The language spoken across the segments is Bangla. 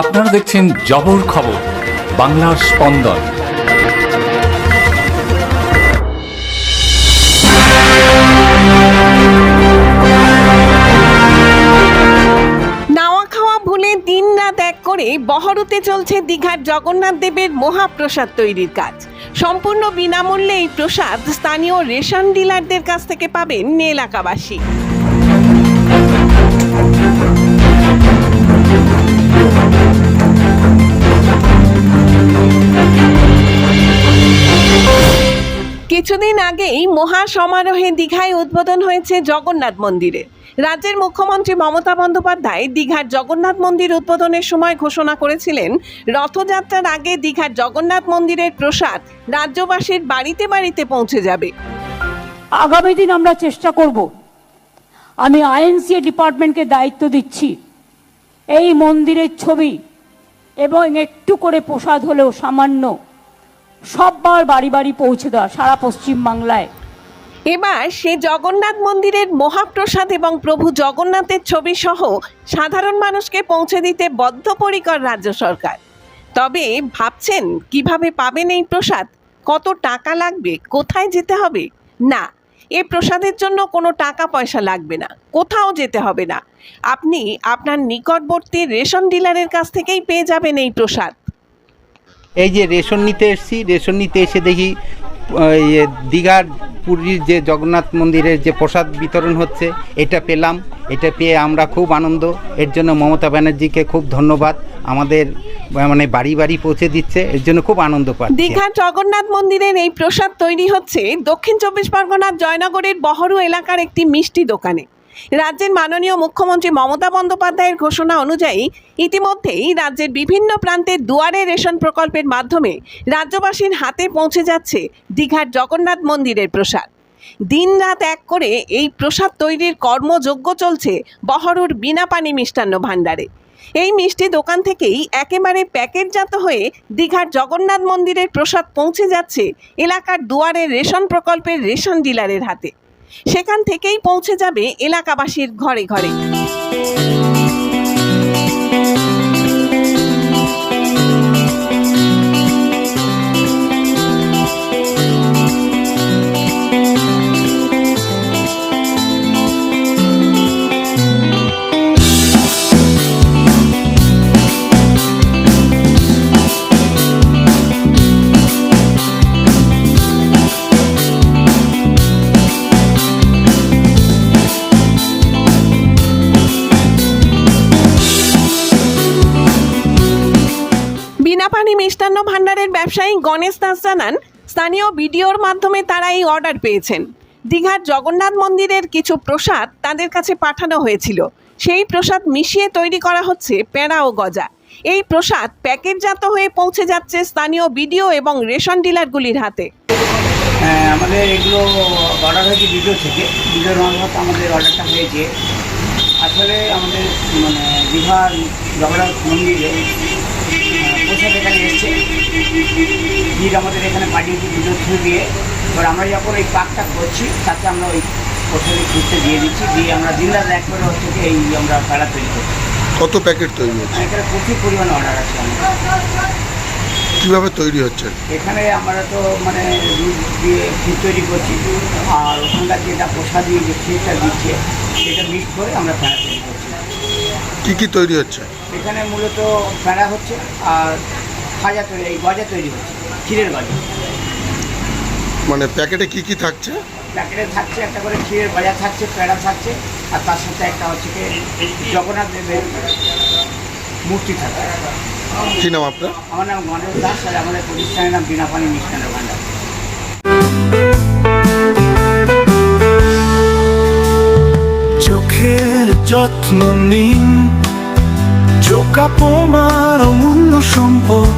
আপনারা দেখছেন জবর খবর, বাংলার স্পন্দন। দিন রাত করে বহরতে চলছে দীঘার জগন্নাথ দেবের মহাপ্রসাদ তৈরির কাজ। সম্পূর্ণ বিনামূল্যে এই প্রসাদ স্থানীয় রেশন ডিলারদের কাছ থেকে পাবেন এলাকাবাসী আগেই মহা সমারোহে দীঘায় উদ্বোধন হয়েছে জগন্নাথ মন্দিরে। রাজ্যের মুখ্যমন্ত্রী মমতা বন্দ্যোপাধ্যায় দীঘার জগন্নাথ মন্দির উদ্বোধনের সময় ঘোষণা করেছিলেন, রথযাত্রার আগে দীঘার জগন্নাথ মন্দিরের প্রসাদ রাজ্যবাসীর বাড়িতে বাড়িতে পৌঁছে যাবে। আগামী দিন আমরা চেষ্টা করব। আমি আইএনসিএ ডিপার্টমেন্টকে দায়িত্ব দিচ্ছি। এই মন্দিরের ছবি এবং একটু করে প্রসাদ হলেও সামান্য সববার বাড়ি বাড়ি পৌঁছে দেওয়া সারা পশ্চিম বাংলায়। এবার সে জগন্নাথ মন্দিরের মহাপ্রসাদ এবং প্রভু জগন্নাথের ছবি সহ সাধারণ মানুষকে পৌঁছে দিতে বদ্ধপরিকর রাজ্য সরকার। তবে ভাবছেন, কীভাবে পাবেন এই প্রসাদ? কত টাকা লাগবে? কোথায় যেতে হবে? না, এ প্রসাদের জন্য কোনো টাকা পয়সা লাগবে না, কোথাও যেতে হবে না। আপনি আপনার নিকটবর্তী রেশন ডিলারের কাছ থেকেই পেয়ে যাবেন এই প্রসাদ। এই যে রেশন নিতে এসেছি, রেশন নিতে এসে দেখি দীঘার পুরীর যে জগন্নাথ মন্দিরের যে প্রসাদ বিতরণ হচ্ছে, এটা পেলাম। এটা পেয়ে আমরা খুব আনন্দ। এর জন্য মমতা ব্যানার্জিকে খুব ধন্যবাদ। আমাদের মানে বাড়ি বাড়ি পৌঁছে দিচ্ছে। এর জন্য খুব আনন্দ পাচ্ছি। দীঘার জগন্নাথ মন্দিরের এই প্রসাদ তৈরি হচ্ছে দক্ষিণ চব্বিশ পরগনার জয়নগরের বহরু এলাকার একটি মিষ্টি দোকানে। রাজ্যের মাননীয় মুখ্যমন্ত্রী মমতা বন্দ্যোপাধ্যায়ের ঘোষণা অনুযায়ী ইতিমধ্যেই রাজ্যের বিভিন্ন প্রান্তে দুয়ারে রেশন প্রকল্পের মাধ্যমে রাজ্যবাসীর হাতে পৌঁছে যাচ্ছে দীঘার জগন্নাথ মন্দিরের প্রসাদ। দিনরাত এক করে এই প্রসাদ তৈরির কর্মযজ্ঞ চলছে বহরুর বিনা পানি মিষ্টান্ন ভাণ্ডারে। এই মিষ্টি দোকান থেকেই একেবারে প্যাকেটজাত হয়ে দীঘার জগন্নাথ মন্দিরের প্রসাদ পৌঁছে যাচ্ছে এলাকার দুয়ারে রেশন প্রকল্পের রেশন ডিলারের হাতে। সেখান থেকেই পৌঁছে যাবে এলাকাবাসীর ঘরে ঘরে। মিষ্টান্ন ভাণ্ডারের ব্যবসায়ী গণেশ দাস জানান স্থানীয় ভিডিওর মাধ্যমে তারা এই অর্ডার পেয়েছেন। দীঘার জগন্নাথ মন্দিরের কিছু প্রসাদ তাদের কাছে পাঠানো হয়েছিল। সেই প্রসাদ মিশিয়ে তৈরি করা হচ্ছে প্যাঁড়া ও গজা। এই প্রসাদ প্যাকেটজাত হয়ে পৌঁছে যাচ্ছে স্থানীয় বিডিও এবং রেশন ডিলারগুলির হাতে। হ্যাঁ, আমাদের এগুলো অর্ডার হয়েছে ভিডিও থেকে। ভিডিওর মারফত আমাদের অর্ডারটা হয়েছে। আসলে আমাদের মানে বিহার জগন্নাথ মন্দিরে প্রসাদ এখানে এসছে ভিড় আমাদের এখানে পাঠিয়েছি থ্রু দিয়ে। এবার আমরা যখন এই পাকটা করছি তাতে আমরা ওই প্রসাদের খুঁজতে দিয়ে দিচ্ছি। দিয়ে আমরা দিন রাত এক করে হচ্ছে কি এই আমরা প্যাড়া তৈরি করছি। কত প্যাকেট তৈরি হচ্ছে? এখানে প্রচুর পরিমাণে অর্ডার আছে আমাদের। কীভাবে তৈরি হচ্ছে? এখানে আমরা তো মানে দুধ দিয়ে ক্ষীর তৈরি করছি আর ওখানকার যেটা দিয়ে যে ক্ষীরটা দিচ্ছে সেটা মিক্স করে আমরা প্যাড়া তৈরি করছি। কি কি তৈরি হচ্ছে? এখানে মূলত প্যাড়া হচ্ছে আর খাজা তৈরি এই গজা তৈরি হচ্ছে ক্ষীরের গজা। মানে প্যাকেটে কি কি থাকছে? প্যাকেটে থাকছে একটা করে ক্ষীরের গজা থাকছে প্যাড়া থাকছে আর তার সাথে একটা হচ্ছে কি জগন্নাথ দেবের মূর্তি থাকছে। কি নাম আপনার? আমার নাম গণেশ দাস আর আমাদের প্রতিষ্ঠানের নাম বিনা পানি মিষ্টান্ন ভাণ্ডার। চোখের যত্ন নিন। চোখ আপনার অমূল্য সম্পদ।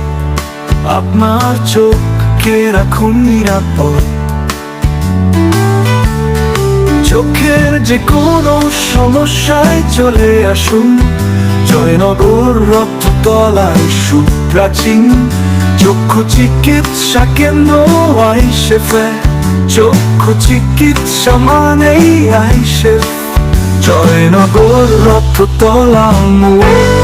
আপনার চোখকে রাখুন নিরাপদ। চোখের যে কোনো সমস্যায় চলে আসুন। জয়নগর রক্ততলায় সুপ্রাচীন। চক্ষু চিকিৎসা কেন্দ্র আইসেফে চক্ষু চিকিৎসা মানেই আইসেফ জয়নগর রক্ততলা মোড়।